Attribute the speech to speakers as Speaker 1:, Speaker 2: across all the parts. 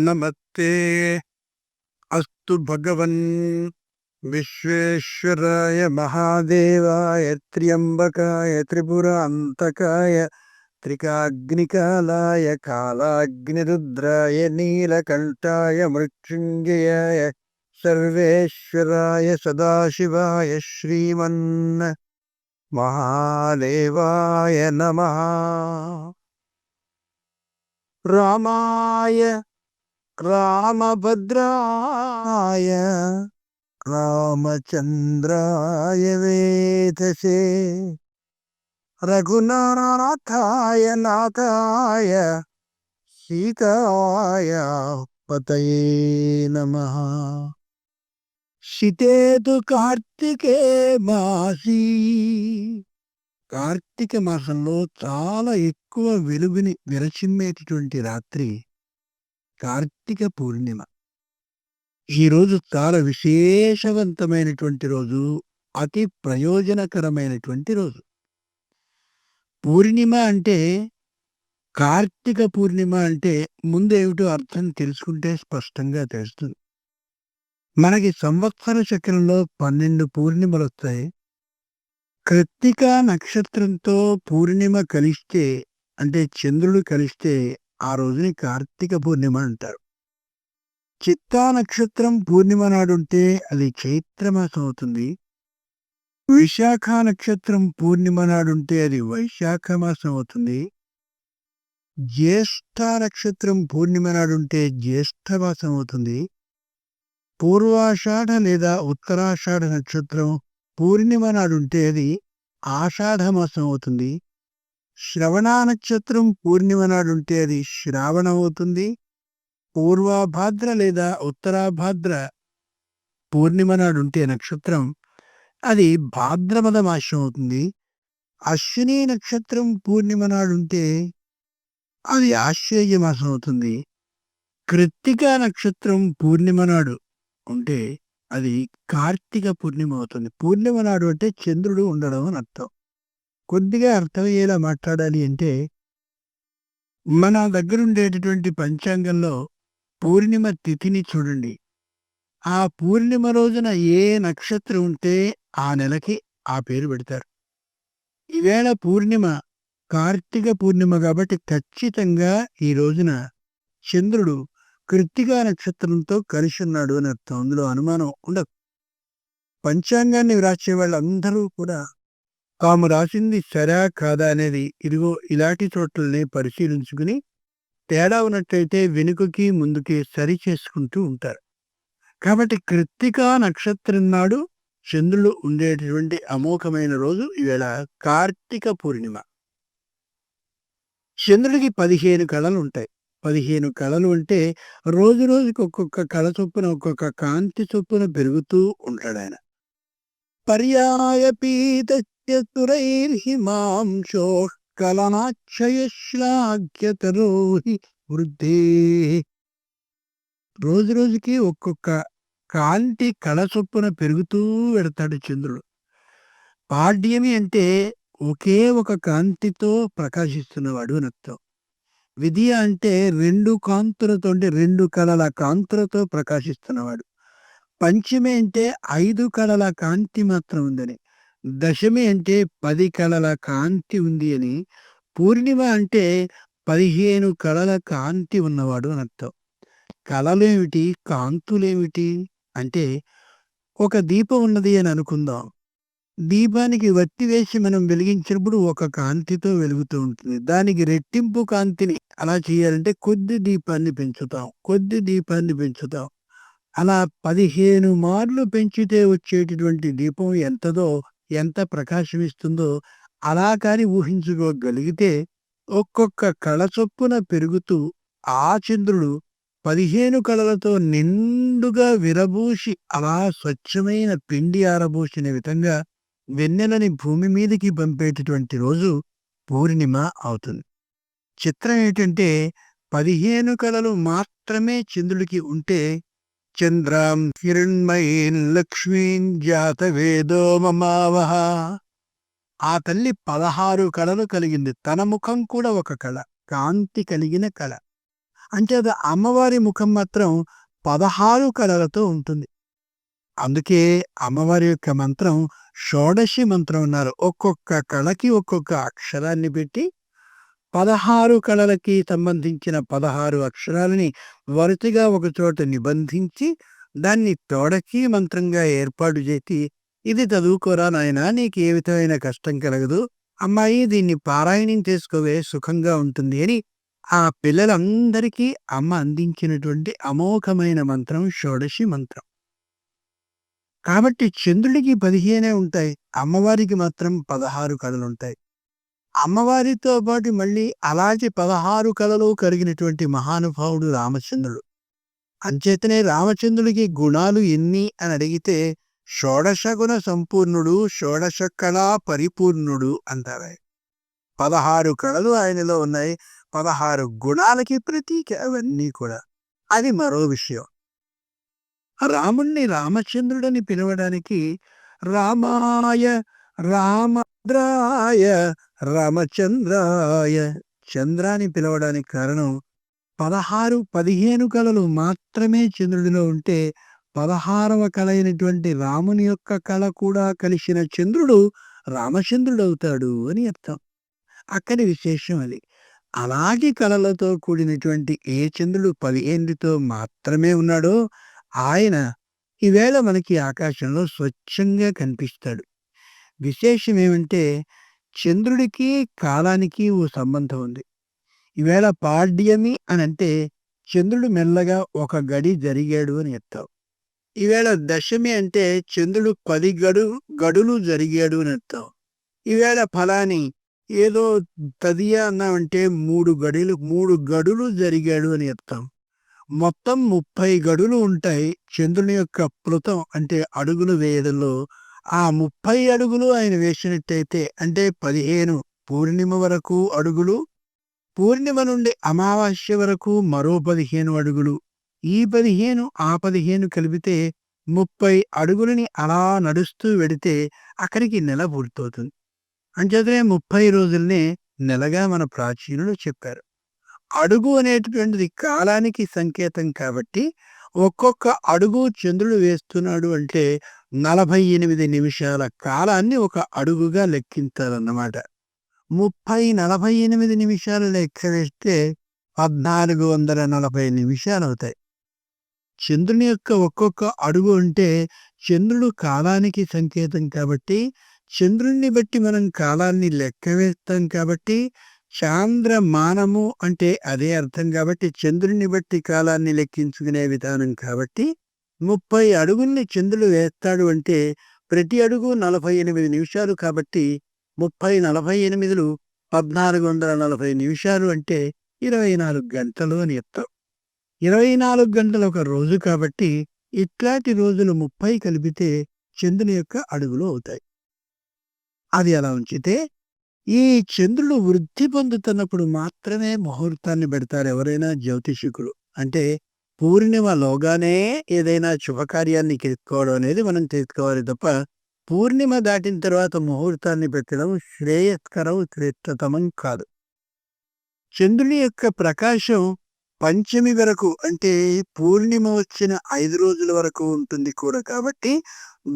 Speaker 1: నమస్తే అస్తు భగవన్ విశ్వేశ్వరాయ మహాదేవాయ త్ర్యంబకాయ త్రిపురాంతకాయ త్రికాగ్నికాలాయ కాలాగ్నిరుద్రాయ నీలకంఠాయ మృత్యుంజయాయ సర్వేశ్వరాయ సదాశివాయ శ్రీమన్ మహాదేవాయ నమ రామాయ రామభద్రాయ రామచంద్రాయ వేదసే. రఘునాథాయ నాథాయ సీతాయ పతయే నమ. శితేతు కార్తికే మాసి. కార్తీక మాసంలో చాలా ఎక్కువ వెలుగుని విరచిమ్మేటటువంటి రాత్రి కార్తీక పూర్ణిమ. ఈరోజు చాలా విశేషవంతమైనటువంటి రోజు అతి ప్రయోజనకరమైనటువంటి రోజు. పూర్ణిమ అంటే కార్తీక పూర్ణిమ అంటే ముందేమిటో అర్థం తెలుసుకుంటే స్పష్టంగా తెలుస్తుంది. మనకి సంవత్సర చక్రంలో పన్నెండు పూర్ణిమలు వస్తాయి. కృత్తిక నక్షత్రంతో పూర్ణిమ కలిస్తే అంటే చంద్రుడు కలిస్తే ఆ రోజుని కార్తీక పూర్ణిమ అంటారు. చిత్తా నక్షత్రం పూర్ణిమ నాడుంటే అది చైత్రమాసం అవుతుంది విశాఖ నక్షత్రం పూర్ణిమ నాడుంటే అది వైశాఖ మాసం అవుతుంది జ్యేష్ఠ నక్షత్రం పూర్ణిమ నాడుంటే జ్యేష్ఠ మాసం అవుతుంది పూర్వాషాఢ లేదా ఉత్తరాషాఢ నక్షత్రం పూర్ణిమ నాడుంటే అది ఆషాఢ మాసం అవుతుంది శ్రవణ నక్షత్రం పూర్ణిమ నాడుంటే అది శ్రావణం అవుతుంది పూర్వాభాద్ర లేదా ఉత్తరాభాద్ర పూర్ణిమ నాడుంటే నక్షత్రం. అది భాద్రపద మాసం అవుతుంది అశ్విని నక్షత్రం పూర్ణిమ నాడు ఉంటే అది ఆశ్చర్య మాసం అవుతుంది కృత్తిక నక్షత్రం పూర్ణిమ నాడు ఉంటే అది కార్తీక పూర్ణిమ అవుతుంది పూర్ణిమ నాడు అంటే చంద్రుడు ఉండడం అని అర్థం. కొద్దిగా అర్థమయ్యేలా మాట్లాడాలి అంటే మన దగ్గర ఉండేటటువంటి పంచాంగంలో పూర్ణిమ తిథిని చూడండి. ఆ పూర్ణిమ రోజున ఏ నక్షత్రం ఉంటే ఆ నెలకి ఆ పేరు పెడతారు. ఈవేళ పూర్ణిమ కార్తీక పూర్ణిమ కాబట్టి ఖచ్చితంగా ఈ రోజున చంద్రుడు కృత్తికా నక్షత్రంతో కలిసి ఉన్నాడు అని అర్థం. అందులో అనుమానం ఉండదు. పంచాంగాన్ని వ్రాసే వాళ్ళందరూ కూడా తాము రాసింది సరా కాదా అనేది ఇదిగో ఇలాంటి చోట్లనే పరిశీలించుకుని తేడా ఉన్నట్టయితే వెనుకకి ముందుకి సరి చేసుకుంటూ ఉంటారు. కాబట్టి కృత్తికా నక్షత్రం నాడు చంద్రుడు ఉండేటటువంటి అమోఘమైన రోజు ఈవేళ కార్తీక పూర్ణిమ. చంద్రుడికి పదిహేను కళలు ఉంటాయి. పదిహేను కళలు అంటే రోజు రోజుకి ఒక్కొక్క కళ చొప్పున ఒక్కొక్క కాంతి చొప్పున పెరుగుతూ ఉంటాడు ఆయన. పర్యాయ పీతైర్హిమాంశో కలనాక్షయశ్లాఘ్యతరోహి వృద్ధే రోజు రోజుకి ఒక్కొక్క కాంతి కళ చొప్పున పెరుగుతూ పెడతాడు చంద్రుడు. పాడ్యమి అంటే ఒకే ఒక కాంతితో ప్రకాశిస్తున్నవాడు అని అర్థం అంటే రెండు కాంతులతో అంటే రెండు కళల కాంతులతో ప్రకాశిస్తున్నవాడు. పంచమి అంటే ఐదు కళల కాంతి మాత్రం ఉందని. దశమి అంటే పది కళల కాంతి ఉంది అని. పూర్ణిమ అంటే పదిహేను కళల కాంతి ఉన్నవాడు అని అర్థం. కళలేమిటి? కాంతులేమిటి? అంటే ఒక దీపం ఉన్నది అని అనుకుందాం. దీపానికి వత్తి వేసి మనం వెలిగించినప్పుడు ఒక కాంతితో వెలుగుతూ ఉంటుంది. దానికి రెట్టింపు కాంతిని అలా చేయాలంటే కొద్ది దీపాన్ని పెంచుతాం. కొద్ది దీపాన్ని పెంచుతాం. అలా పదిహేను మార్లు పెంచితే వచ్చేటటువంటి దీపం ఎంతదో ఎంత ప్రకాశమిస్తుందో అలా కాని ఊహించుకోగలిగితే ఒక్కొక్క కళ చొప్పున పెరుగుతూ ఆ చంద్రుడు పదిహేను కళలతో నిండుగా విరబూసి అలా స్వచ్ఛమైన పిండి ఆరబోసిన విధంగా వెన్నెలని భూమి మీదకి పంపేటటువంటి రోజు పూర్ణిమ అవుతుంది. చిత్రం ఏంటంటే పదిహేను కళలు మాత్రమే చంద్రుడికి ఉంటే చంద్రాం హిరణ్మయీం లక్ష్మీం జాత వేదో మమావహ ఆ తల్లి పదహారు కళలు కలిగింది తన ముఖం కూడా ఒక కళ కాంతి కలిగిన కళ అంచేత అమ్మవారి ముఖం మాత్రం 16 కళలతో ఉంటుంది. అందుకే అమ్మవారి యొక్క మంత్రం షోడశి మంత్రం అన్నారు. ఒక్కొక్క కళకి ఒక్కొక్క అక్షరాన్ని పెట్టి 16 కళలకి సంబంధించిన 16 అక్షరాలని వరుసగా ఒకచోట నిబంధించి దాన్ని తోడకి మంత్రంగా ఏర్పాటు చేసి ఇది చదువుకోరా నాయనా నీకు ఏ విధమైన కష్టం కలగదు. అమ్మాయి దీన్ని పారాయణం చేసుకోవే సుఖంగా ఉంటుంది అని ఆ పిల్లలందరికీ అమ్మ అందించినటువంటి అమోఘమైన మంత్రం షోడశి మంత్రం. కాబట్టి చంద్రుడికి 15 ఉంటాయి. అమ్మవారికి మాత్రం 16 కళలుంటాయి. అమ్మవారితో పాటు మళ్ళీ అలాంటి 16 కళలు కలిగినటువంటి మహానుభావుడు రామచంద్రుడు. అంచేతనే రామచంద్రుడికి గుణాలు ఎన్ని అని అడిగితే షోడశ గుణ సంపూర్ణుడు, షోడశ కళా పరిపూర్ణుడు అంటారు పదహారు కళలు ఆయనలో ఉన్నాయి. 16 గుణాలకి ప్రతీక అవన్నీ కూడా. అది మరో విషయం. రాముణ్ణి రామచంద్రుడని పిలవడానికి రామాయ రామద్రాయ రామచంద్రాయ చంద్రాన్ని పిలవడానికి కారణం 16, 15 కళలు మాత్రమే చంద్రుడిలో ఉంటే 16వ కళ అయినటువంటి రాముని యొక్క కళ కూడా కలిసిన చంద్రుడు రామచంద్రుడు అవుతాడు అని అర్థం. అక్కడి విశేషం అది. అలాగే కళలతో కూడినటువంటి ఏ చంద్రుడు 15తో మాత్రమే ఉన్నాడో ఆయన ఈవేళ మనకి ఆకాశంలో స్వచ్ఛంగా కనిపిస్తాడు. విశేషం ఏమంటే చంద్రుడికి, కాలానికి ఓ సంబంధం ఉంది. ఈవేళ పాడ్యమి అని అంటే చంద్రుడు మెల్లగా ఒక గడి జరిగాడు అని అర్థం. ఈవేళ దశమి అంటే చంద్రుడు పది గడు గడులు జరిగాడు అని అర్థం. ఈవేళ ఫలాని ఏదో తదియా అన్నామంటే మూడు గడులు మూడు గడులు జరిగాడు అని అర్థం. మొత్తం 30 గడులు ఉంటాయి. చంద్రుని యొక్క ప్లుతం అంటే అడుగులు వేయడంలో ఆ 30 అడుగులు ఆయన వేసినట్టయితే అంటే 15 పూర్ణిమ వరకు అడుగులు, పూర్ణిమ నుండి అమావాస్య వరకు మరో 15 అడుగులు. ఈ 15 ఆ 15 కలిపితే 30 అడుగులని అలా నడుస్తూ వెడితే అక్కడికి నెల పూర్తవుతుంది. అంచేతనే 30 రోజులనే నెలగా మన ప్రాచీనులు చెప్పారు. అడుగు అనేటటువంటిది కాలానికి సంకేతం కాబట్టి ఒక్కొక్క అడుగు చంద్రుడు వేస్తున్నాడు అంటే 48 నిమిషాల కాలాన్ని ఒక అడుగుగా లెక్కించాలన్నమాట. 30, 48 నిమిషాలు లెక్క వేస్తే 1440 నిమిషాలవుతాయి. చంద్రుని యొక్క ఒక్కొక్క అడుగు అంటే చంద్రుడు కాలానికి సంకేతం కాబట్టి చంద్రుణ్ణి బట్టి మనం కాలాన్ని లెక్క వేస్తాం కాబట్టి చాంద్రమానము అంటే అదే అర్థం కాబట్టి చంద్రుణ్ణి బట్టి కాలాన్ని లెక్కించుకునే విధానం కాబట్టి 30 అడుగుల్ని చంద్రుడు వేస్తాడు అంటే ప్రతి అడుగు 48 నిమిషాలు కాబట్టి 30, 48లు 1440 నిమిషాలు అంటే 24 గంటలు అని ఎత్తాం ఇరవై నాలుగు గంటలు ఒక రోజు కాబట్టి ఇట్లాంటి రోజులు 30 కలిపితే చంద్రుని యొక్క అడుగులు అవుతాయి. అది అలా ఉంచితే ఈ చంద్రుడు వృద్ధి పొందుతున్నప్పుడు మాత్రమే ముహూర్తాన్ని పెడతారు ఎవరైనా జ్యోతిషికులు. అంటే పూర్ణిమలోగానే ఏదైనా శుభకార్యాన్ని తీసుకోవడం అనేది మనం తీసుకోవాలి తప్ప పూర్ణిమ దాటిన తర్వాత ముహూర్తాన్ని పెట్టడం శ్రేయస్కరం, శ్రేష్టతమం కాదు. చంద్రుని యొక్క ప్రకాశం పంచమి వరకు అంటే పూర్ణిమ వచ్చిన ఐదు రోజుల వరకు ఉంటుంది కూడా కాబట్టి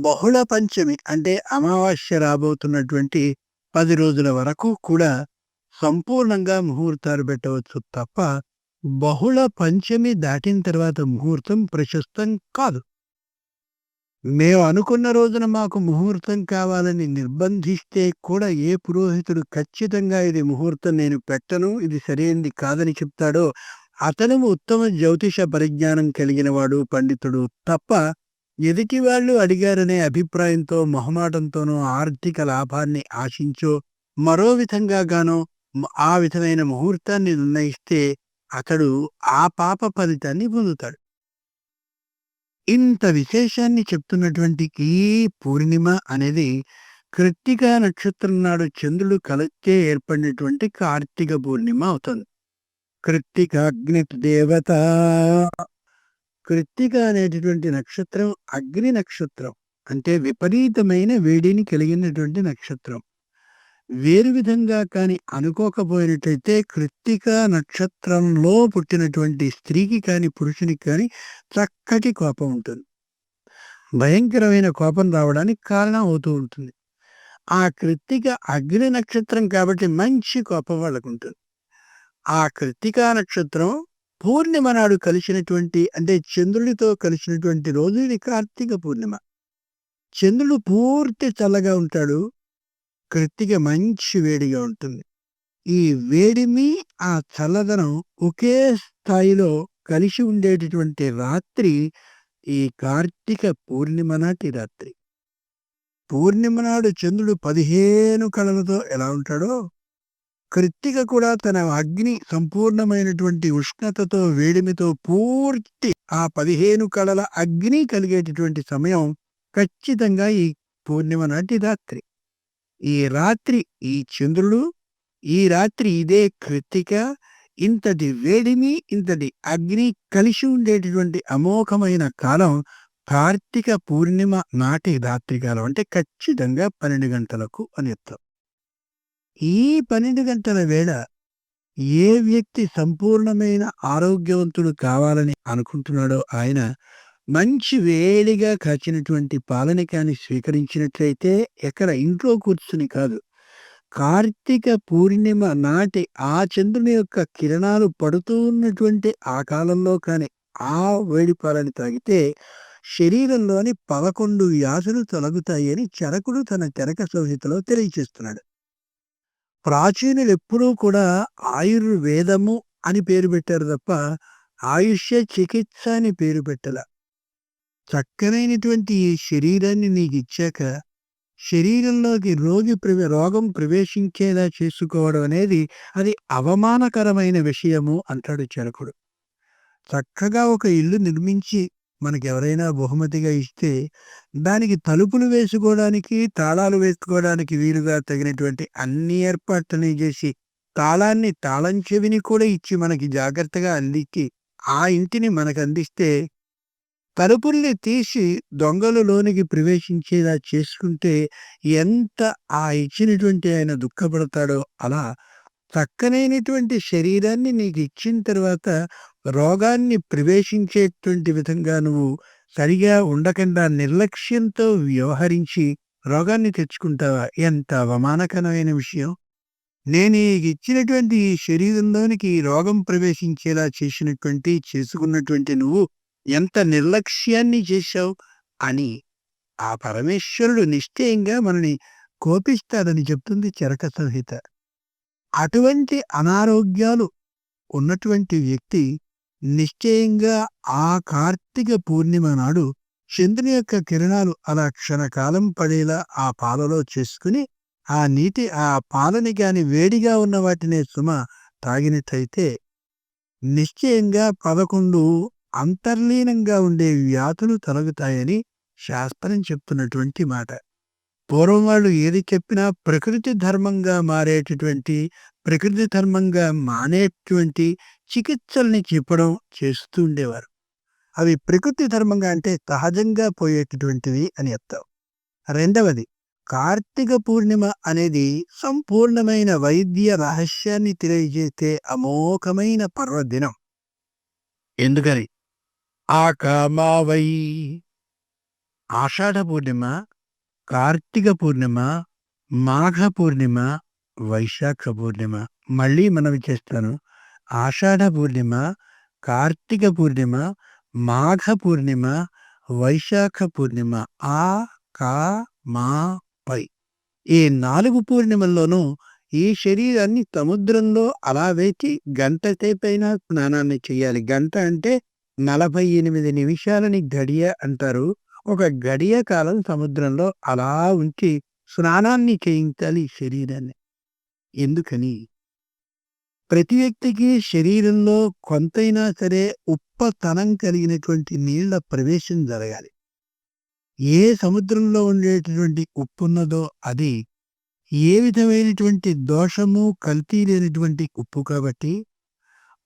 Speaker 1: బహుళ పంచమి అంటే అమావాస్య రాబోతున్నటువంటి పది రోజుల వరకు కూడా సంపూర్ణంగా ముహూర్తాలు పెట్టవచ్చు తప్ప బహుళ పంచమి దాటిన తర్వాత ముహూర్తం ప్రశస్తం కాదు. మేము అనుకున్న రోజున మాకు ముహూర్తం కావాలని నిర్బంధిస్తే కూడా ఏ పురోహితుడు ఖచ్చితంగా ఇది ముహూర్తం నేను పెట్టను, ఇది సరైనది కాదని చెప్తాడో అతను ఉత్తమ జ్యోతిష పరిజ్ఞానం కలిగినవాడు, పండితుడు తప్ప ఎదుటి వాళ్ళు అడిగారనే అభిప్రాయంతో, మొహమాటంతోనో, ఆర్థిక లాభాన్ని ఆశించో, మరో విధంగా గానో ఆ విధమైన ముహూర్తాన్ని నిర్ణయిస్తే అతడు ఆ పాప ఫలితాన్ని పొందుతాడు. ఇంత విశేషాన్ని చెప్తున్నటువంటి ఈ పూర్ణిమ అనేది కృత్తిక నక్షత్రం నాడు చంద్రుడు కలిస్తే ఏర్పడినటువంటి కార్తీక పూర్ణిమ అవుతుంది. కృత్తికాగ్ని దేవత కృత్తిక అనేటటువంటి నక్షత్రం అగ్ని నక్షత్రం. అంటే విపరీతమైన వేడిని కలిగినటువంటి నక్షత్రం. వేరు విధంగా కానీ అనుకోకపోయినట్లయితే కృత్తిక నక్షత్రంలో పుట్టినటువంటి స్త్రీకి కానీ పురుషునికి కానీ చక్కటి కోపం ఉంటుంది. భయంకరమైన కోపం రావడానికి కారణం అవుతూ ఉంటుంది. ఆ కృత్తిక అగ్ని నక్షత్రం కాబట్టి మంచి కోపం వాళ్ళకు ఉంటుంది. ఆ కృత్తికా నక్షత్రం పూర్ణిమ నాడు కలిసినటువంటి అంటే చంద్రుడితో కలిసినటువంటి రోజు ఇది కార్తీక పూర్ణిమ. చంద్రుడు పూర్తి చల్లగా ఉంటాడు. కృత్తిక మంచి వేడిగా ఉంటుంది. ఈ వేడిమి ఆ చల్లదనం ఒకే స్థాయిలో కలిసి ఉండేటటువంటి రాత్రి ఈ కార్తీక పూర్ణిమ నాటి రాత్రి. పూర్ణిమ నాడు చంద్రుడు పదిహేను కళలతో ఎలా ఉంటాడో కృత్తిక కూడా తన అగ్ని సంపూర్ణమైనటువంటి ఉష్ణతతో వేడిమితో పూర్తి ఆ పదిహేను కళల అగ్ని కలిగేటటువంటి సమయం ఖచ్చితంగా ఈ పూర్ణిమ నాటి రాత్రి. ఈ రాత్రి ఈ చంద్రుడు ఈ రాత్రి ఇదే కృత్తిక ఇంతటి వేడిమి ఇంతటి అగ్ని కలిసి ఉండేటటువంటి అమోఘమైన కాలం కార్తీక పూర్ణిమ నాటి రాత్రి కాలం అంటే ఖచ్చితంగా పన్నెండు గంటలకు అని చెప్తాం ఈ పన్నెండు గంటల వేళ ఏ వ్యక్తి సంపూర్ణమైన ఆరోగ్యవంతుడు కావాలని అనుకుంటున్నాడో ఆయన మంచి వేడిగా కాచినటువంటి పాలనికాన్ని స్వీకరించినట్లయితే ఎక్కడ ఇంట్లో కూర్చుని కాదు. కార్తీక పూర్ణిమ నాటి ఆ చంద్రుని యొక్క కిరణాలు పడుతూ ఉన్నటువంటి ఆ కాలంలో కానీ ఆ వేడి పాలని తాగితే శరీరంలోని పదకొండు వ్యాధులు తొలగుతాయి అని చరకుడు తన తెరక సంహితలో తెలియచేస్తున్నాడు ప్రాచీనులు ఎప్పుడూ కూడా ఆయుర్వేదము అని పేరు పెట్టారు తప్ప ఆయుష్య చికిత్స అని పేరు పెట్టల. చక్కనైనటువంటి ఈ శరీరాన్ని నీకు ఇచ్చాక శరీరంలోకి రోగి ప్రవే రోగం ప్రవేశించేలా చేసుకోవడం అనేది అది అవమానకరమైన విషయము అంటాడు చరకుడు. చక్కగా ఒక ఇల్లు నిర్మించి మనకి ఎవరైనా బహుమతిగా ఇస్తే దానికి తలుపులు వేసుకోవడానికి తాళాలు వేసుకోవడానికి వీలుగా తగినటువంటి అన్ని ఏర్పాట్లని చేసి తాళాన్ని తాళం చెవిని కూడా ఇచ్చి మనకి జాగ్రత్తగా అందించి ఆ ఇంటిని మనకు అందిస్తే తలుపుల్ని తీసి దొంగలు లోనికి ప్రవేశించేలా చేసుకుంటే ఎంత ఆ ఇచ్చినటువంటి ఆయన దుఃఖపడతాడో అలా చక్కనైనటువంటి శరీరాన్ని నీకు ఇచ్చిన తర్వాత రోగాన్ని ప్రవేశించేటువంటి విధంగా నువ్వు సరిగా ఉండకుండా నిర్లక్ష్యంతో వ్యవహరించి రోగాన్ని తెచ్చుకుంటావా? ఎంత అవమానకరమైన విషయం. నేను ఇచ్చినటువంటి ఈ శరీరంలోనికి ఈ రోగం ప్రవేశించేలా చేసినటువంటి చేసుకున్నటువంటి నువ్వు ఎంత నిర్లక్ష్యాన్ని చేశావు అని ఆ పరమేశ్వరుడు నిశ్చయంగా మనని కోపిస్తాడని చెప్తుంది చరక సంహిత. అటువంటి అనారోగ్యాలు ఉన్నటువంటి వ్యక్తి నిశ్చయంగా ఆ కార్తీక పూర్ణిమ నాడు చంద్రుని యొక్క కిరణాలు అలా క్షణకాలం పడేలా ఆ పాలలో చేసుకుని ఆ నీటి ఆ పాలని కాని వేడిగా ఉన్న వాటినే సుమ తాగినట్టయితే నిశ్చయంగా పదకొండు అంతర్లీనంగా ఉండే వ్యాధులు తొలగుతాయని శాస్త్రం చెప్తున్నటువంటి మాట. పూర్వం వాళ్ళు ఏది చెప్పినా ప్రకృతి ధర్మంగా మారేటటువంటి ప్రకృతి ధర్మంగా మానేటువంటి చికిత్సల్ని చెప్పడం చేస్తూ ఉండేవారు. అవి ప్రకృతి ధర్మంగా అంటే సహజంగా పోయేటటువంటివి అని చెప్తాం రెండవది కార్తీక పూర్ణిమ అనేది సంపూర్ణమైన వైద్య రహస్యాన్ని తెలియజేసే అమోఘమైన పర్వదినం. ఎందుకని? ఆ ఆషాఢ పూర్ణిమ కార్తీక పూర్ణిమ మాఘ పూర్ణిమ వైశాఖ పూర్ణిమ. మళ్ళీ మనవి చేస్తాను. ఆషాఢ పూర్ణిమ కార్తీక పూర్ణిమ మాఘ పూర్ణిమ వైశాఖ పూర్ణిమ. ఆ కా మా పై. ఈ నాలుగు పూర్ణిమల్లోనూ ఈ శరీరాన్ని సముద్రంలో అలా వేచి గంట సేపైనా స్నానాన్ని చేయాలి. గంట అంటే నలభై ఎనిమిది నిమిషాలని గడియ అంటారు. ఒక గడియ కాలం సముద్రంలో అలా ఉంచి స్నానాన్ని చేయించాలి శరీరాన్ని. ఎందుకని? ప్రతి వ్యక్తికి శరీరంలో కొంతైనా సరే ఉప్పతనం కలిగినటువంటి నీళ్ళ ప్రవేశం జరగాలి. ఏ సముద్రంలో ఉండేటటువంటి ఉప్పున్నదో అది ఏ విధమైనటువంటి దోషము కల్తీ లేనటువంటి ఉప్పు కాబట్టి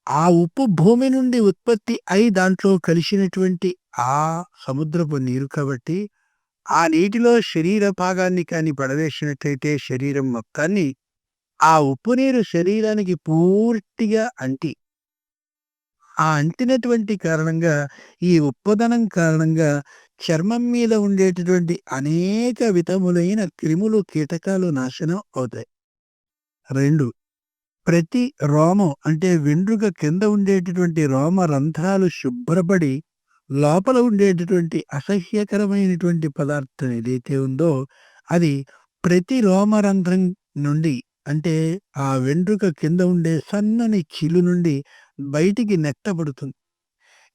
Speaker 1: ఆ ఉప్పు భూమి నుండి ఉత్పత్తి అయి దాంట్లో కలిసినటువంటి ఆ సముద్రపు నీరు కాబట్టి ఆ నీటిలో శరీర భాగాన్ని కానీ పడవేసినట్టయితే శరీరం మొత్తాన్ని ఆ ఉప్పు నీరు శరీరానికి పూర్తిగా అంటి. ఆ అంటినటువంటి కారణంగా ఈ ఉప్పదనం కారణంగా చర్మం మీద ఉండేటటువంటి అనేక విధములైన క్రిములు కీటకాలు నాశనం అవుతాయి. రెండు ప్రతి రోమం అంటే వెండ్రుక కింద ఉండేటటువంటి రోమ రంధ్రాలు శుభ్రపడి లోపల ఉండేటటువంటి అసహ్యకరమైనటువంటి పదార్థం ఏదైతే ఉందో అది ప్రతి రోమరంధ్రం నుండి అంటే ఆ వెండ్రుక కింద ఉండే సన్నని చిలు నుండి బయటికి నెట్టబడుతుంది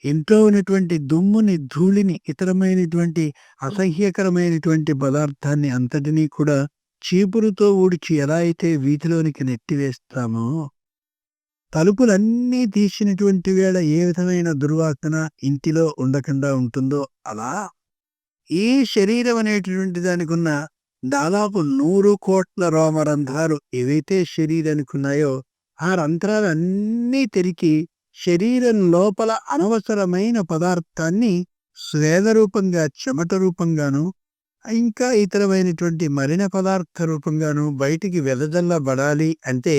Speaker 1: ఇంట్లో ఉన్నటువంటి దుమ్ముని ధూళిని ఇతరమైనటువంటి అసహ్యకరమైనటువంటి పదార్థాన్ని అంతటినీ కూడా చీపురుతో ఊడ్చి ఎలా అయితే వీధిలోనికి నెట్టివేస్తామో తలుపులన్నీ తీసినటువంటి వేళ ఏ విధమైన దుర్వాసన ఇంటిలో ఉండకుండా ఉంటుందో అలా ఈ శరీరం అనేటటువంటి దానికి ఉన్న దాదాపు నూరు కోట్ల రోమరంధ్రాలు ఏవైతే శరీరానికి ఉన్నాయో ఆ రంధ్రాలు అన్నీ తెరికి శరీరం లోపల అనవసరమైన పదార్థాన్ని స్వేద రూపంగా చెమట రూపంగాను ఇంకా ఇతరమైనటువంటి మలిన పదార్థ రూపంగాను బయటికి వెదజల్లబడాలి అంటే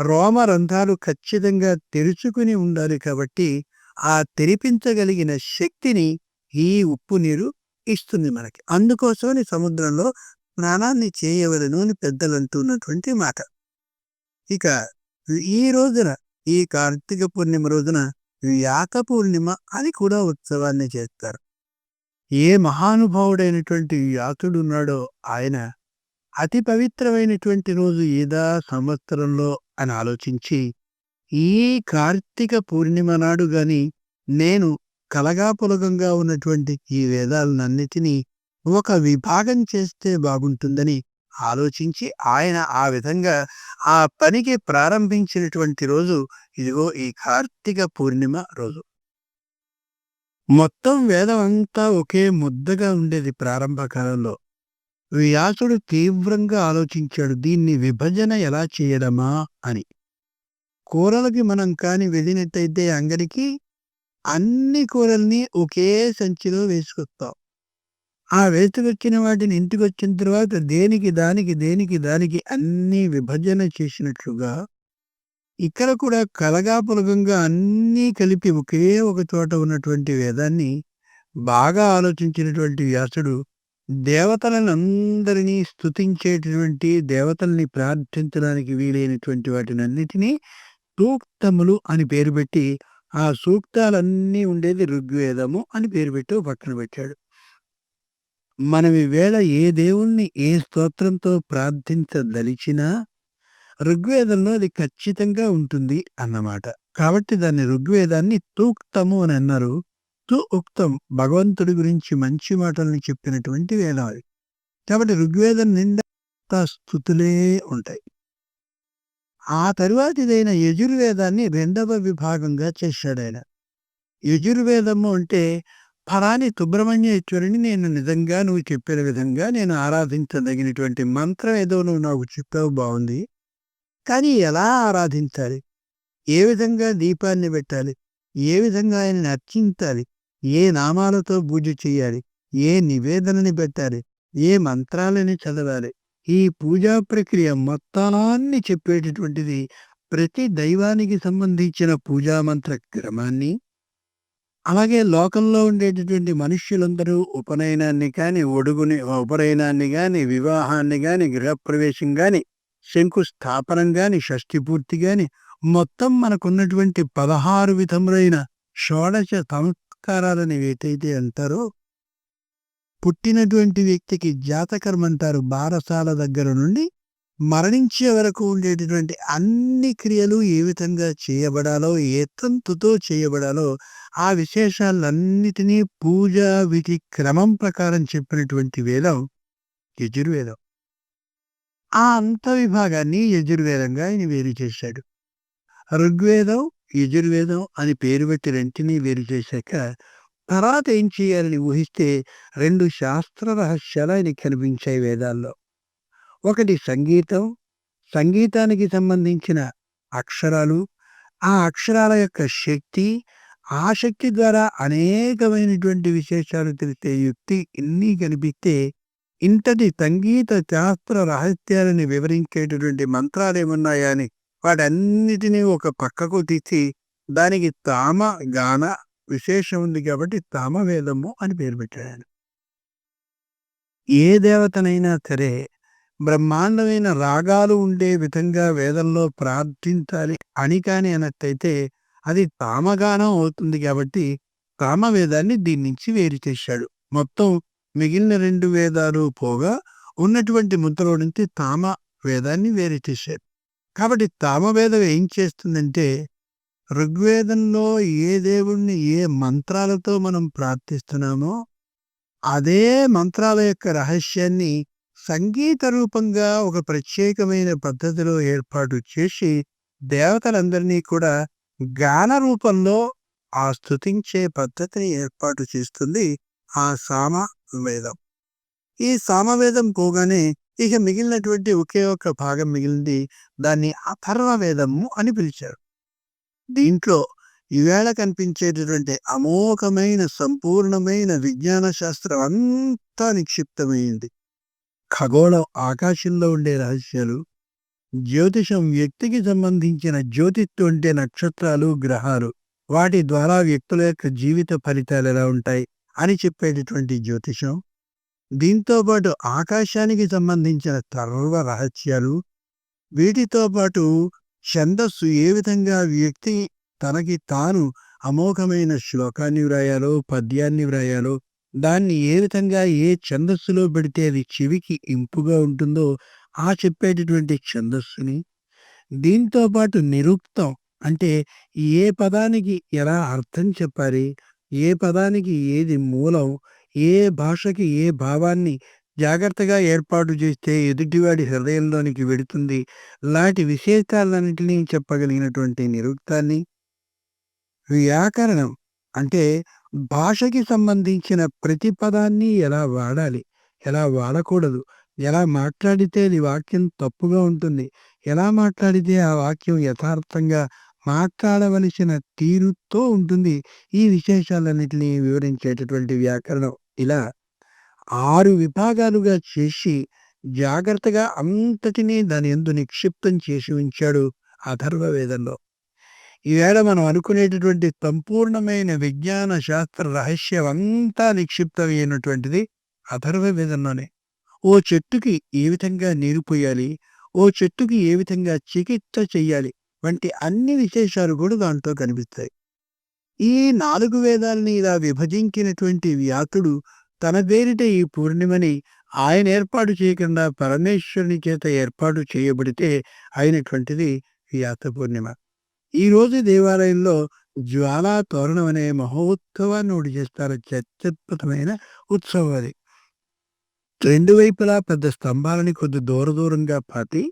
Speaker 1: రోమ రంధ్రాలు ఖచ్చితంగా తెరుచుకుని ఉండాలి కాబట్టి ఆ తెరిపించగలిగిన శక్తిని ఈ ఉప్పు నీరు ఇస్తుంది మనకి. అందుకోసమని సముద్రంలో స్నానాన్ని చేయవలను అని పెద్దలు అంటున్నటువంటి మాట. ఇక ఈ రోజున ఈ కార్తీక పూర్ణిమ రోజున యాక పూర్ణిమ అని కూడా ఉత్సవాన్ని చేస్తారు. ఏ మహానుభావుడైనటువంటి యాకుడు ఉన్నాడో ఆయన అతి పవిత్రమైనటువంటి రోజు ఏదా సంవత్సరంలో అని ఆలోచించి ఈ కార్తీక పూర్ణిమ నాడు గాని నేను కలగాపులగంగా ఉన్నటువంటి ఈ వేదాలన్నిటినీ ఒక విభాగం చేస్తే బాగుంటుందని ఆలోచించి ఆయన ఆ విధంగా ఆ పనికి ప్రారంభించినటువంటి రోజు ఇదిగో ఈ కార్తీక పూర్ణిమ రోజు. మొత్తం వేదం అంతా ఒకే ముద్దగా ఉండేది ప్రారంభ కాలంలో. వ్యాసుడు తీవ్రంగా ఆలోచించాడు దీన్ని విభజన ఎలా చేయడమా అని. కూరలకి మనం కాని వెళ్ళినట్టయితే అంగడికి అన్ని కూరల్ని ఒకే సంచిలో వేసుకొస్తాం. ఆ వేసుకొచ్చిన వాటిని ఇంటికి వచ్చిన తర్వాత దేనికి దానికి దేనికి దానికి అన్నీ విభజన చేసినట్లుగా ఇక్కడ కూడా కలగాపులగంగా అన్నీ కలిపి ఒకే ఒక చోట ఉన్నటువంటి వేదాన్ని బాగా ఆలోచించినటువంటి వ్యాసుడు దేవతలను అందరినీ స్తుతించేటటువంటి దేవతల్ని ప్రార్థించడానికి వీలైనటువంటి వాటిని అన్నిటినీ సూక్తములు అని పేరు పెట్టి ఆ సూక్తాలన్నీ ఉండేది ఋగ్వేదము అని పేరు పెట్టి పక్కన పెట్టాడు. మనం ఈవేళ ఏ దేవుణ్ణి ఏ స్తోత్రంతో ప్రార్థించదలిచినా ఋగ్వేదంలో అది ఖచ్చితంగా ఉంటుంది అన్నమాట. కాబట్టి దాన్ని ఋగ్వేదాన్ని తూక్తము అని అన్నారు. తు ఉక్తం భగవంతుడి గురించి మంచి మాటలను చెప్పినటువంటి వేదాలు. కాబట్టి ఋగ్వేదం నిండా స్థుతులే ఉంటాయి. ఆ తరువాతిదైన యజుర్వేదాన్ని రెండవ విభాగంగా చేశాడు ఆయన. యజుర్వేదము అంటే ఫలాని సుబ్రహ్మణ్యేశ్వరుని నేను నిజంగా నువ్వు చెప్పిన విధంగా నేను ఆరాధించదగినటువంటి మంత్రం ఏదో నువ్వు నాకు చెప్పావు బాగుంది. కానీ ఎలా ఆరాధించాలి? ఏ విధంగా దీపాన్ని పెట్టాలి? ఏ విధంగా ఆయనని అర్చించాలి? ఏ నామాలతో పూజ చేయాలి? ఏ నివేదనని పెట్టాలి? ఏ మంత్రాలని చదవాలి? ఈ పూజా ప్రక్రియ మొత్తాన్ని చెప్పేటటువంటిది ప్రతి దైవానికి సంబంధించిన పూజా మంత్ర క్రమాన్ని అలాగే లోకంలో ఉండేటటువంటి మనుష్యులందరూ ఉపనయనాన్ని కానీ ఒడుగుని ఉపనయనాన్ని కానీ వివాహాన్ని కానీ గృహప్రవేశం కానీ శంకుస్థాపనం గాని షష్ఠిపూర్తి గాని మొత్తం మనకున్నటువంటి పదహారు విధములైన షోడశ సంస్కారాలని ఏదైతే అంటారో పుట్టినటువంటి వ్యక్తికి జాతకర్మ అంటారు బారసాల దగ్గర నుండి మరణించే వరకు ఉండేటటువంటి అన్ని క్రియలు ఏ విధంగా చేయబడాలో ఏ తంతుతో చేయబడాలో ఆ విశేషాలన్నిటినీ పూజా విధి క్రమం ప్రకారం చెప్పినటువంటి వేదం యజుర్వేదం. ఆ అంత విభాగాన్ని యజుర్వేదంగా ఆయన వేరు చేశాడు. ఋగ్వేదం యజుర్వేదం అని పేరు పెట్టి రెంటినీ వేరు చేశాక తర్వాత ఏం చేయాలని ఊహిస్తే రెండు శాస్త్ర రహస్యాలు ఆయనకి కనిపించాయి వేదాల్లో. ఒకటి సంగీతం సంగీతానికి సంబంధించిన అక్షరాలు. ఆ అక్షరాల యొక్క శక్తి ఆ శక్తి ద్వారా అనేకమైనటువంటి విశేషాలు తెలిసే యుక్తి ఇన్ని కనిపిస్తే ఇంతటి సంగీత శాస్త్ర రహస్యాలని వివరించేటటువంటి మంత్రాలు ఏమున్నాయా అని వాటన్నిటినీ ఒక పక్కకు తీసి దానికి తామ గాన విశేషం ఉంది కాబట్టి తామవేదము అని పేరు పెట్టాడు. ఏ దేవతనైనా సరే బ్రహ్మాండమైన రాగాలు ఉండే విధంగా వేదంలో ప్రార్థించాలి అని కాని అన్నట్టయితే అది తామగానం అవుతుంది కాబట్టి తామవేదాన్ని దీని నుంచి వేరు చేశాడు. మొత్తం మిగిలిన రెండు వేదాలు పోగా ఉన్నటువంటి ముద్రలో నుంచి తామ వేదాన్ని వేరు చేశారు. కాబట్టి తామవేదం ఏం చేస్తుందంటే ఋగ్వేదంలో ఏ దేవుణ్ణి ఏ మంత్రాలతో మనం ప్రార్థిస్తున్నామో అదే మంత్రాల యొక్క రహస్యాన్ని సంగీత రూపంగా ఒక ప్రత్యేకమైన పద్ధతిలో ఏర్పాటు చేసి దేవతలందరినీ కూడా గాన రూపంలో ఆ స్తుతించే పద్ధతిని ఏర్పాటు చేస్తుంది ఆ సామ వేదం. ఈ సామవేదం పోగానే ఇక మిగిలినటువంటి ఒకే ఒక్క భాగం మిగిలింది దాన్ని అథర్వ వేదము అని పిలిచారు. దీంట్లో ఈవేళ కనిపించేటటువంటి అమోఘమైన సంపూర్ణమైన విజ్ఞాన శాస్త్రం అంతా నిక్షిప్తమైంది. ఖగోళం ఆకాశంలో ఉండే రహస్యాలు జ్యోతిషం వ్యక్తికి సంబంధించిన జ్యోతిత్వం అంటే నక్షత్రాలు గ్రహాలు వాటి ద్వారా వ్యక్తుల యొక్క జీవిత ఫలితాలు ఎలా ఉంటాయి అని చెప్పేటటువంటి జ్యోతిషం. దీంతో పాటు ఆకాశానికి సంబంధించిన సర్వ రహస్యాలు వీటితో పాటు ఛందస్సు ఏ విధంగా వ్యక్తి తనకి తాను అమోఘమైన శ్లోకాన్ని వ్రాయాలో పద్యాన్ని వ్రాయాలో దాన్ని ఏ విధంగా ఏ ఛందస్సులో పెడితే అది చెవికి ఇంపుగా ఉంటుందో ఆ చెప్పేటటువంటి ఛందస్సుని. దీంతో పాటు నిరుక్తం అంటే ఏ పదానికి ఎలా అర్థం చెప్పాలి ఏ పదానికి ఏది మూలం ఏ భాషకి ఏ భావాన్ని జాగ్రత్తగా ఏర్పాటు చేస్తే ఎదుటివాడి హృదయంలోనికి వెడుతుంది లాంటి విశేషాలన్నింటినీ చెప్పగలిగినటువంటి నిరుక్తాన్ని? వ్యాకరణం అంటే భాషకి సంబంధించిన ప్రతి పదాన్ని ఎలా వాడాలి? ఎలా వాడకూడదు? ఎలా మాట్లాడితే అది వాక్యం తప్పుగా ఉంటుంది? ఎలా మాట్లాడితే ఆ వాక్యం యథార్థంగా మాట్లాడవలసిన తీరుతో ఉంటుంది ఈ విశేషాలన్నింటినీ వివరించేటటువంటి వ్యాకరణం. ఇలా ఆరు విభాగాలుగా చేసి జాగ్రత్తగా అంతటినీ దాని ఎందు నిక్షిప్తం చేసి ఉంచాడు అథర్వ వేదంలో ఈవేళ మనం అనుకునేటటువంటి సంపూర్ణమైన విజ్ఞాన శాస్త్ర రహస్యం అంతా నిక్షిప్తమైనటువంటిది అథర్వ వేదంలోనే ఓ చెట్టుకి ఏ విధంగా నీరు పోయాలి? ఓ చెట్టుకి ఏ విధంగా చికిత్స చెయ్యాలి? వంటి అన్ని విశేషాలు కూడా దాంట్లో కనిపిస్తాయి. ఈ నాలుగు వేదాలని ఇలా విభజించినటువంటి వ్యాసుడు తన పేరిట ఈ పూర్ణిమని ఆయన ఏర్పాటు చేయకుండా పరమేశ్వరుని చేత ఏర్పాటు చేయబడితే అయినటువంటిది వ్యాస పూర్ణిమ. ఈరోజు దేవాలయంలో జ్వాలా తోరణం అనే మహోత్సవాన్ని ఒకటి చేస్తారు. అత్యద్భుతమైన ఉత్సవం అది. రెండు వైపులా పెద్ద స్తంభాలని కొద్ది దూర దూరంగా పాతి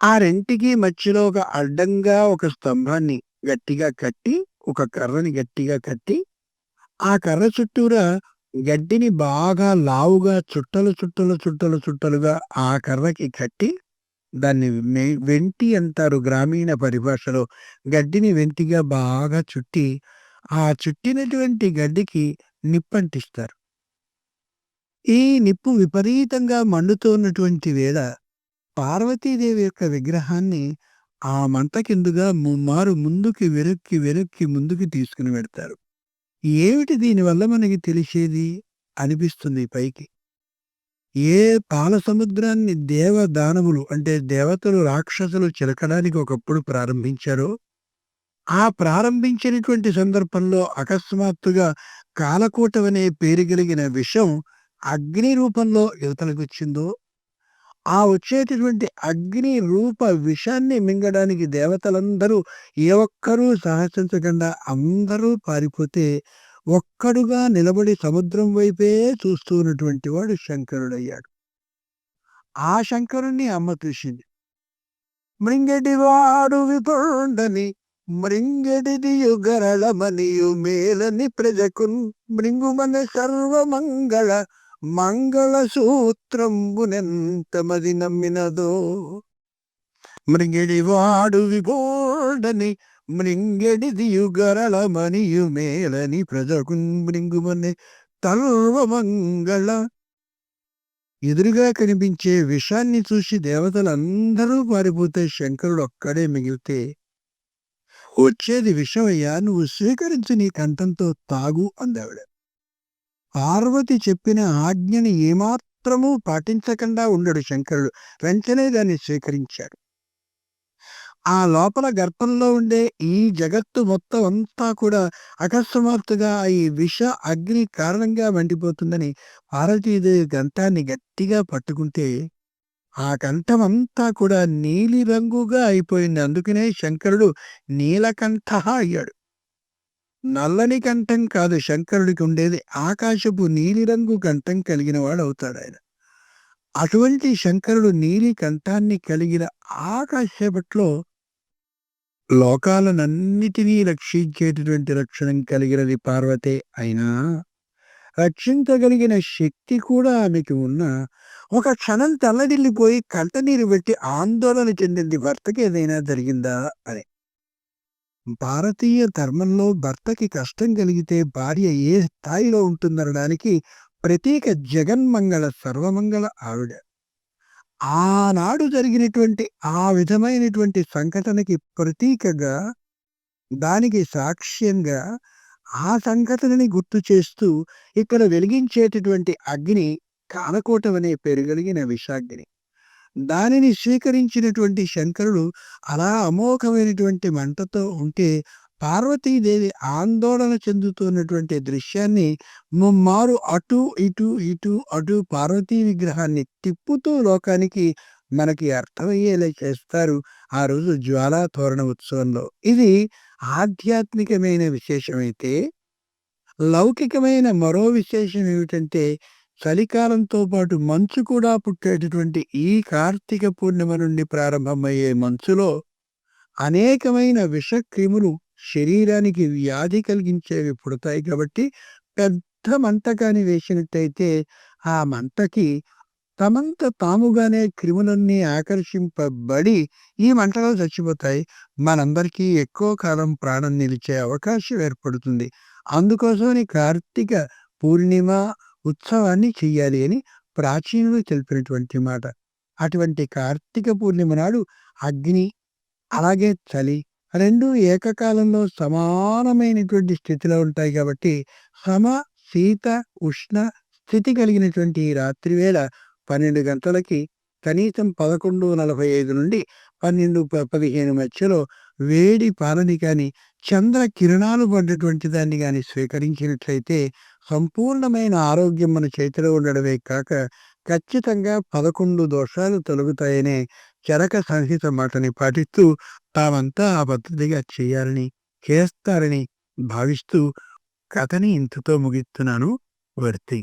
Speaker 1: ఆ రెంటికి మధ్యలో ఒక అడ్డంగా ఒక స్తంభాన్ని గట్టిగా కట్టి ఒక కర్రని గట్టిగా కట్టి ఆ కర్ర చుట్టూరా గడ్డిని బాగా లావుగా చుట్టలు చుట్టలు చుట్టలు చుట్టలుగా ఆ కర్రకి కట్టి దాన్ని వెంటి అంటారు గ్రామీణ పరిభాషలో. గడ్డిని వెంటిగా బాగా చుట్టి ఆ చుట్టినటువంటి గడ్డికి నిప్పంటిస్తారు. ఈ నిప్పు విపరీతంగా మండుతున్నటువంటి వేళ పార్వతీదేవి యొక్క విగ్రహాన్ని ఆ మంట కిందుగా మారు ముందుకి వెనక్కి వెనక్కి ముందుకి తీసుకుని వెడతారు. ఏమిటి దీనివల్ల మనకి తెలిసేది? అనిపిస్తుంది పైకి. ఏ పాల సముద్రాన్ని దేవ దానవులు అంటే దేవతలు రాక్షసులు చిలకడానికి ఒకప్పుడు ప్రారంభించారో ఆ ప్రారంభించినటువంటి సందర్భంలో అకస్మాత్తుగా కాలకూటమనే పేరు కలిగిన విషం అగ్ని రూపంలో యువతలకు వచ్చిందో ఆ వచ్చేటటువంటి అగ్ని రూప విషాన్ని మింగడానికి దేవతలందరూ ఏ ఒక్కరూ సాహసించకుండా అందరూ పారిపోతే ఒక్కడుగా నిలబడి సముద్రం వైపే చూస్తూ ఉన్నటువంటి వాడు శంకరుడయ్యాడు. ఆ శంకరుణ్ణి అమ్మ చూసింది. మృంగడివాడు విపుండని మృంగడిది యుగరళమనియు మేలని ప్రజకున్ మృంగుమన సర్వమంగళ మంగళ సూత్రంబునెంతమది నమ్మినదో? మృంగిడివాడు విగోడని మృంగిడిదియుగరళమనియు మేలని ప్రజకు మృంగుమనే తల్వమంగళ. ఎదురుగా కనిపించే విషాన్ని చూసి దేవతలందరూ పారిపోతే శంకరుడు ఒక్కడే మిగిలితే. వచ్చేది విషమయ్యా నువ్వు స్వీకరించి నీ కంఠంతో తాగు అందావిడ. పార్వతి చెప్పిన ఆజ్ఞని ఏమాత్రమూ పాటించకుండా ఉండడు శంకరుడు. వెంటనే దాన్ని స్వీకరించాడు. ఆ లోపల గర్భంలో ఉండే ఈ జగత్తు మొత్తం అంతా కూడా అకస్మాత్తుగా ఈ విష అగ్ని కారణంగా మండిపోతుందని పార్వతీదేవి గంతాన్ని గట్టిగా పట్టుకుంటే ఆ కంఠం అంతా కూడా నీలి రంగుగా అయిపోయింది. అందుకనే శంకరుడు నీలకంఠ అయ్యాడు. నల్లని కంఠం కాదు శంకరుడికి ఉండేది ఆకాశపు నీలిరంగు కంఠం కలిగిన వాడు అవుతాడు ఆయన. అటువంటి శంకరుడు నీలి కంఠాన్ని కలిగిన ఆకాశపట్లో లోకాలనన్నిటినీ రక్షించేటటువంటి రక్షణం కలిగినది పార్వతే అయినా రక్షించగలిగిన శక్తి కూడా ఆమెకి ఉన్న ఒక క్షణం తల్లడిల్లిపోయి కంటనీరు పెట్టి ఆందోళన చెందింది భర్తకి ఏదైనా జరిగిందా అని. భారతీయ ధర్మంలో భర్తకి కష్టం కలిగితే భార్య ఏ స్థాయిలో ఉంటుందనడానికి ప్రతీక జగన్మంగళ సర్వమంగళ ఆవిడ. ఆనాడు జరిగినటువంటి ఆ విధమైనటువంటి సంఘటనకి ప్రతీకగా దానికి సాక్ష్యంగా ఆ సంఘటనని గుర్తు చేస్తూ ఇక్కడ వెలిగించేటటువంటి అగ్ని కానకోటమనే పేరు కలిగిన విషాగ్ని. దానిని స్వీకరించినటువంటి శంకరుడు అలా అమోఘమైనటువంటి మంటతో ఉంటే పార్వతీదేవి ఆందోళన చెందుతున్నటువంటి దృశ్యాన్ని ముమ్మారు అటు ఇటు ఇటు అటు పార్వతీ విగ్రహాన్ని తిప్పుతూ లోకానికి మనకి అర్థమయ్యేలా చేస్తారు ఆ రోజు జ్వాలా తోరణ ఉత్సవంలో. ఇది ఆధ్యాత్మికమైన విశేషమైతే లౌకికమైన మరో విశేషం ఏమిటంటే చలికాలంతో పాటు మంచు కూడా పుట్టేటటువంటి ఈ కార్తీక పూర్ణిమ నుండి ప్రారంభమయ్యే మంచులో అనేకమైన విషక్రిములు శరీరానికి వ్యాధి కలిగించేవి పుడతాయి కాబట్టి పెద్ద మంట కాని వేసినట్టయితే ఆ మంటకి తమంత తాముగానే క్రిములన్నీ ఆకర్షింపబడి ఈ మంటలో చచ్చిపోతాయి. మనందరికీ ఎక్కువ కాలం ప్రాణం నిలిచే అవకాశం ఏర్పడుతుంది. అందుకోసమని కార్తీక పూర్ణిమ ఉత్సవాన్ని చెయ్యాలి అని ప్రాచీనులు తెలిపినటువంటి మాట. అటువంటి కార్తీక పూర్ణిమ నాడు అగ్ని అలాగే చలి రెండు ఏకకాలంలో సమానమైనటువంటి స్థితిలో ఉంటాయి కాబట్టి సమ శీత ఉష్ణ స్థితి కలిగినటువంటి ఈ రాత్రి వేళ పన్నెండు గంటలకి కనీసం పదకొండు నలభై ఐదు నుండి పన్నెండు పదిహేను మధ్యలో వేడి పాలని కానీ చంద్ర కిరణాలు పడ్డటువంటి దాన్ని కానీ స్వీకరించినట్లయితే సంపూర్ణమైన ఆరోగ్యం మన చేతిలో ఉండడమే కాక ఖచ్చితంగా పదకొండు దోషాలు తొలగుతాయనే చరక సంహిత మాటని పాటిస్తూ తామంతా ఆ పద్ధతిగా చేయాలని చేస్తారని భావిస్తూ కథని ఇంతతో ముగిస్తున్నాను. వర్తి